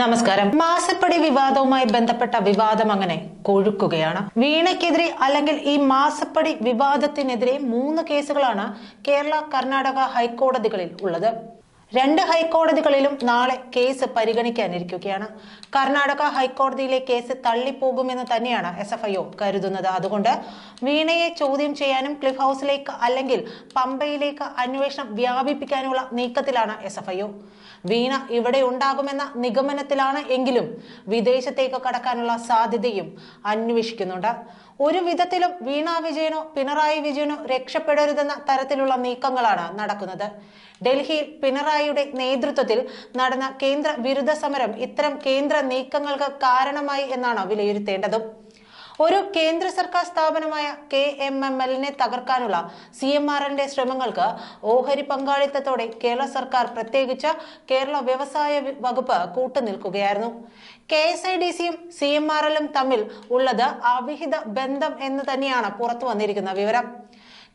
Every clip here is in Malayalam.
നമസ്കാരം. മാസപ്പടി വിവാദവുമായി ബന്ധപ്പെട്ട വിവാദം അങ്ങനെ കൊഴുക്കുകയാണ്. വീണയ്ക്കെതിരെ അല്ലെങ്കിൽ ഈ മാസപ്പടി വിവാദത്തിനെതിരെ മൂന്ന് കേസുകളാണ് കേരള കർണാടക ഹൈക്കോടതികളിൽ ഉള്ളത്. രണ്ട് ഹൈക്കോടതികളിലും നാളെ കേസ് പരിഗണിക്കാനിരിക്കുകയാണ്. കർണാടക ഹൈക്കോടതിയിലെ കേസ് തള്ളിപ്പോകുമെന്ന് തന്നെയാണ് എസ് എഫ് ഐ കരുതുന്നത്. അതുകൊണ്ട് വീണയെ ചോദ്യം ചെയ്യാനും ക്ലിഫ് ഹൗസിലേക്ക് അല്ലെങ്കിൽ പമ്പയിലേക്ക് അന്വേഷണം വ്യാപിപ്പിക്കാനുള്ള നീക്കത്തിലാണ് എസ് എഫ് ഐ വീണ ഇവിടെ ഉണ്ടാകുമെന്ന നിഗമനത്തിലാണ് എങ്കിലും വിദേശത്തേക്ക് കടക്കാനുള്ള സാധ്യതയും അന്വേഷിക്കുന്നുണ്ട്. ഒരു വിധത്തിലും വീണ വിജയനോ പിണറായി വിജയനോ രക്ഷപ്പെടരുതെന്ന തരത്തിലുള്ള നീക്കങ്ങളാണ് നടക്കുന്നത്. ഡൽഹിയിൽ പിണറായിയുടെ നേതൃത്വത്തിൽ നടന്ന കേന്ദ്ര വിരുദ്ധ സമരം ഇത്തരം കേന്ദ്ര നീക്കങ്ങൾക്ക് കാരണമായി എന്നാണ് വിലയിരുത്തേണ്ടതും. ഒരു കേന്ദ്ര സർക്കാർ സ്ഥാപനമായ കെ എം എം എല്ലിനെ തകർക്കാനുള്ള സി എം ആർ എല്ലിന്റെ ശ്രമങ്ങൾക്ക് ഓഹരി പങ്കാളിത്തത്തോടെ കേരള സർക്കാർ പ്രത്യേകിച്ച് കേരള വ്യവസായ വകുപ്പ് കൂട്ടുനിൽക്കുകയായിരുന്നു. കെ എസ് ഐ ഡി സിയും സി എം ആർ എല്ലും തമ്മിൽ ഉള്ളത് അവിഹിത ബന്ധം എന്ന് തന്നെയാണ് പുറത്തു വന്നിരിക്കുന്ന വിവരം.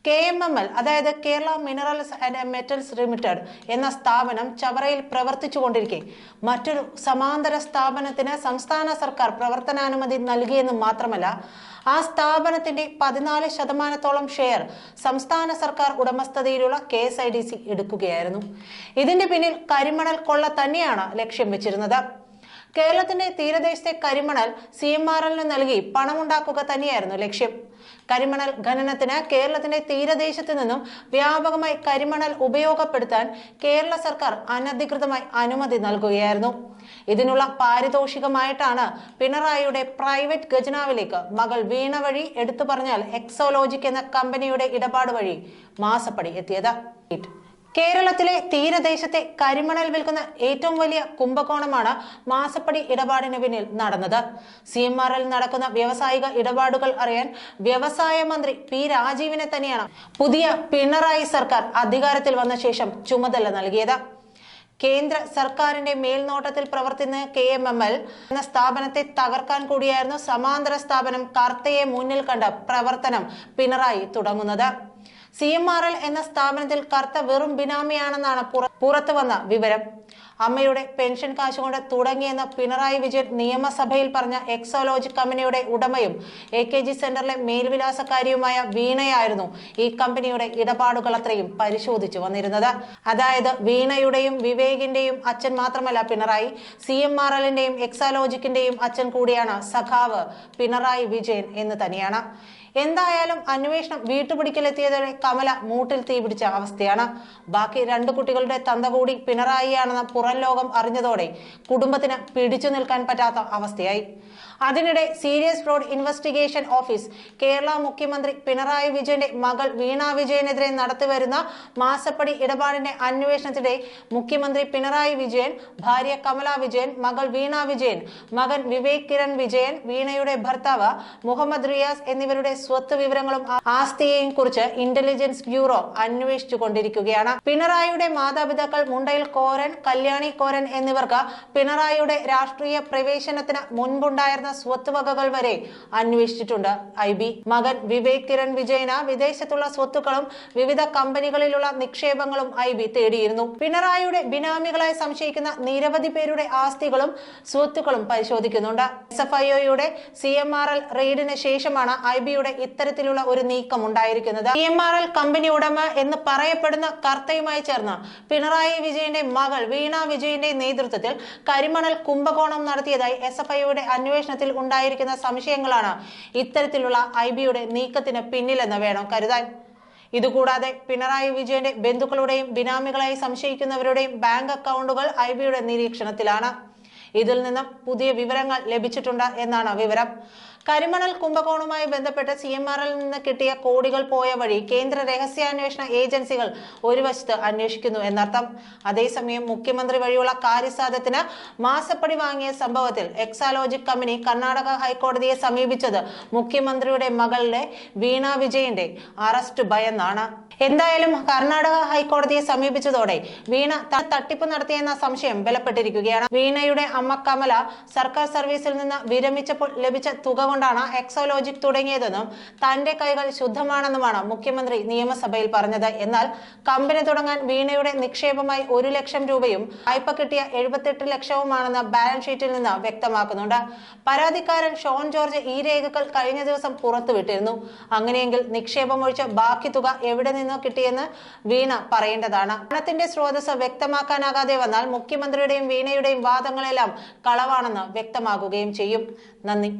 കെ എം എം എൽ അതായത് Kerala minerals and metals limited എന്ന സ്ഥാപനം ചവറയിൽ പ്രവർത്തിച്ചുകൊണ്ടിരിക്കെ. മറ്റൊരു സമാന്തര സ്ഥാപനത്തിന് സംസ്ഥാന സർക്കാർ പ്രവർത്തനാനുമതി നൽകിയെന്ന് മാത്രമല്ല ആ സ്ഥാപനത്തിന്റെ പതിനാല് ശതമാനത്തോളം ഷെയർ സംസ്ഥാന സർക്കാർ ഉടമസ്ഥതയിലുള്ള K S I D C എടുക്കുകയായിരുന്നു. ഇതിന്റെ പിന്നിൽ കരിമണൽ കൊള്ള തന്നെയാണ് ലക്ഷ്യം വെച്ചിരുന്നത്. കേരളത്തിന്റെ തീരദേശത്തെ കരിമണൽ സി എം ആർ എല്ലിന് നൽകി പണമുണ്ടാക്കുക തന്നെയായിരുന്നു ലക്ഷ്യം. കരിമണൽ ഖനനത്തിന് കേരളത്തിന്റെ തീരദേശത്ത് നിന്നും വ്യാപകമായി കരിമണൽ ഉപയോഗപ്പെടുത്താൻ കേരള സർക്കാർ അനധികൃതമായി അനുമതി നൽകുകയായിരുന്നു. ഇതിനുള്ള പാരിതോഷികമായിട്ടാണ് പിണറായിയുടെ പ്രൈവറ്റ് ഖജനാവിലേക്ക് മകൾ വീണ വഴി എടുത്തു പറഞ്ഞാൽ എക്സോലോജിക് എന്ന കമ്പനിയുടെ ഇടപാട് വഴി മാസപ്പടി എത്തിയത്. കേരളത്തിലെ തീരദേശത്തെ കരിമണൽ വിൽക്കുന്ന ഏറ്റവും വലിയ കുംഭകോണമാണ് മാസപ്പടി ഇടപാടിന് പിന്നിൽ നടന്നത്. സി എം ആർ എൽ നടക്കുന്ന വ്യാവസായിക ഇടപാടുകൾ അറിയാൻ വ്യവസായ മന്ത്രി പി രാജീവിനെ തന്നെയാണ് പുതിയ പിണറായി സർക്കാർ അധികാരത്തിൽ വന്ന ശേഷം ചുമതല നൽകിയത്. കേന്ദ്ര സർക്കാരിന്റെ മേൽനോട്ടത്തിൽ പ്രവർത്തിക്കുന്ന കെ എം എം എൽ എന്ന സ്ഥാപനത്തെ തകർക്കാൻ കൂടിയായിരുന്നു സമാന്തര സ്ഥാപനം കർത്തയെ മുന്നിൽ കണ്ട പ്രവർത്തനം പിണറായി തുടങ്ങുന്നത്. സി എം ആർ എൽ എന്ന സ്ഥാപനത്തിൽ കർത്ത വെറും ബിനാമിയാണെന്നാണ് പുറ- പുറത്തു വന്ന വിവരം. അമ്മയുടെ പെൻഷൻ കാശുകൊണ്ട് തുടങ്ങിയെന്ന പിണറായി വിജയൻ നിയമസഭയിൽ പറഞ്ഞ എക്സോലോജി കമ്പനിയുടെ ഉടമയും എ കെ ജി സെന്ററിലെ മേൽവിലാസക്കാരിയുമായ വീണയായിരുന്നു ഈ കമ്പനിയുടെ ഇടപാടുകൾ അത്രയും പരിശോധിച്ചു വന്നിരുന്നത്. അതായത് വീണയുടെയും വിവേകിന്റെയും അച്ഛൻ മാത്രമല്ല പിണറായി സി എം ആർ എല്ലിന്റെയും എക്സാലോജിക്കിന്റെയും അച്ഛൻ കൂടിയാണ് സഖാവ് പിണറായി വിജയൻ എന്ന് തന്നെയാണ്. എന്തായാലും അന്വേഷണം വീട്ടുപിടിക്കലെത്തിയതോടെ കമല മൂട്ടിൽ തീ പിടിച്ച അവസ്ഥയാണ്. ബാക്കി രണ്ടു കുട്ടികളുടെ തന്ത കൂടി പിണറായിയാണെന്ന് പുറം ലോകം അറിഞ്ഞതോടെ കുടുംബത്തിന് പിടിച്ചു നിൽക്കാൻ പറ്റാത്ത അവസ്ഥയായി. അതിനിടെ serious fraud investigation office Kerala മുഖ്യമന്ത്രി പിണറായി വിജയന്റെ മകൾ വീണ വിജയനെതിരെ നടത്തിവരുന്ന മാസപ്പടി ഇടപാടിന്റെ അന്വേഷണത്തിനിടെ മുഖ്യമന്ത്രി പിണറായി വിജയൻ ഭാര്യ കമല വിജയൻ മകൾ വീണ വിജയൻ മകൻ വിവേക് കിരൺ വിജയൻ വീണയുടെ ഭർത്താവ് മുഹമ്മദ് റിയാസ് എന്നിവരുടെ സ്വത്ത് വിവരങ്ങളും ആസ്തിയെയും കുറിച്ച് ഇന്റലിജൻസ് ബ്യൂറോ അന്വേഷിച്ചു കൊണ്ടിരിക്കുകയാണ്. പിണറായിയുടെ മാതാപിതാക്കൾ മുണ്ടയിൽ കോരൻ കല്യാണി കോരൻ എന്നിവർക്ക് പിണറായിയുടെ രാഷ്ട്രീയ പ്രവേശനത്തിന് മുൻപുണ്ടായിരുന്ന സ്വത്ത് വകകൾ വരെ അന്വേഷിച്ചിട്ടുണ്ട്. ഐ ബി മകൻ വിവേക് കിരൺ വിജയന വിദേശത്തുള്ള സ്വത്തുക്കളും വിവിധ കമ്പനികളിലുള്ള നിക്ഷേപങ്ങളും ഐ ബി തേടിയിരുന്നു. പിണറായിയുടെ ബിനാമികളായി സംശയിക്കുന്ന നിരവധി പേരുടെ ആസ്തികളും സ്വത്തുക്കളും പരിശോധിക്കുന്നുണ്ട്. എസ് എഫ് ഐഒയുടെ സി എം ആർ എൽ റെയ്ഡിന് ശേഷമാണ് ഐ ബിയുടെ ഇത്തരത്തിലുള്ള ഒരു നീക്കം ഉണ്ടായിരിക്കുന്നത്. C M R L company ഉടമ എന്ന് പറയപ്പെടുന്ന കർത്തയുമായി ചേർന്ന് പിണറായി വിജയന്റെ മകൾ വീണ വിജയന്റെ നേതൃത്വത്തിൽ കരിമണൽ കുംഭകോണം നടത്തിയതായി എസ് എഫ് ഐയുടെ അന്വേഷണത്തിൽ ഉണ്ടായിരിക്കുന്ന സംശയങ്ങളാണ് ഇത്തരത്തിലുള്ള ഐ ബിയുടെ നീക്കത്തിന് പിന്നിലെന്ന് വേണം കരുതാൻ. ഇതുകൂടാതെ പിണറായി വിജയന്റെ ബന്ധുക്കളുടെയും ബിനാമികളായി സംശയിക്കുന്നവരുടെയും ബാങ്ക് അക്കൗണ്ടുകൾ ഐ ബിയുടെ നിരീക്ഷണത്തിലാണ്. ഇതിൽ നിന്നും പുതിയ വിവരങ്ങൾ ലഭിച്ചിട്ടുണ്ട് എന്നാണ് വിവരം. കരിമണൽ കുംഭകോണവുമായി ബന്ധപ്പെട്ട് സി എം ആറിൽ നിന്ന് കിട്ടിയ കോടികൾ പോയ വഴി കേന്ദ്ര രഹസ്യാന്വേഷണ ഏജൻസികൾ ഒരു വശത്ത് അന്വേഷിക്കുന്നു എന്നർത്ഥം. അതേസമയം മുഖ്യമന്ത്രി വഴിയുള്ള കാര്യസാധ്യത്തിന് മാസപ്പടി വാങ്ങിയ സംഭവത്തിൽ എക്സാലോജിക് കമ്പനി കർണാടക ഹൈക്കോടതിയെ സമീപിച്ചത് മുഖ്യമന്ത്രിയുടെ മകളുടെ വീണ വിജയന്റെ അറസ്റ്റ് ഭയന്നാണ്. എന്തായാലും കർണാടക ഹൈക്കോടതിയെ സമീപിച്ചതോടെ വീണ തട്ടിപ്പ് നടത്തിയെന്ന സംശയം ബലപ്പെട്ടിരിക്കുകയാണ്. വീണയുടെ അമ്മ കമല സർക്കാർ സർവീസിൽ നിന്ന് വിരമിച്ചപ്പോൾ ലഭിച്ച തുക കൊണ്ടാണ് എക്സോലോജിക് തുടങ്ങിയതെന്നും തന്റെ കൈകൾ ശുദ്ധമാണെന്നുമാണ് മുഖ്യമന്ത്രി നിയമസഭയിൽ പറഞ്ഞത്. എന്നാൽ കമ്പനി തുടങ്ങാൻ വീണയുടെ നിക്ഷേപമായി ഒരു ലക്ഷം രൂപയും വായ്പ കിട്ടിയ എഴുപത്തെട്ട് ലക്ഷവുമാണെന്ന് ബാലൻസ് ഷീറ്റിൽ നിന്ന് വ്യക്തമാക്കുന്നുണ്ട്. പരാതിക്കാരൻ ഷോൺ ജോർജ് ഈ രേഖകൾ കഴിഞ്ഞ ദിവസം പുറത്തുവിട്ടിരുന്നു. അങ്ങനെയെങ്കിൽ നിക്ഷേപം ഒഴിച്ച് ബാക്കി തുക എവിടെ നിന്നോ കിട്ടിയെന്ന് വീണ പറയേണ്ടതാണ്. പണത്തിന്റെ സ്രോതസ് വ്യക്തമാക്കാനാകാതെ വന്നാൽ മുഖ്യമന്ത്രിയുടെയും വീണയുടെയും വാദങ്ങളെല്ലാം കളവാണെന്ന് വ്യക്തമാകുകയും ചെയ്യും. നന്ദി.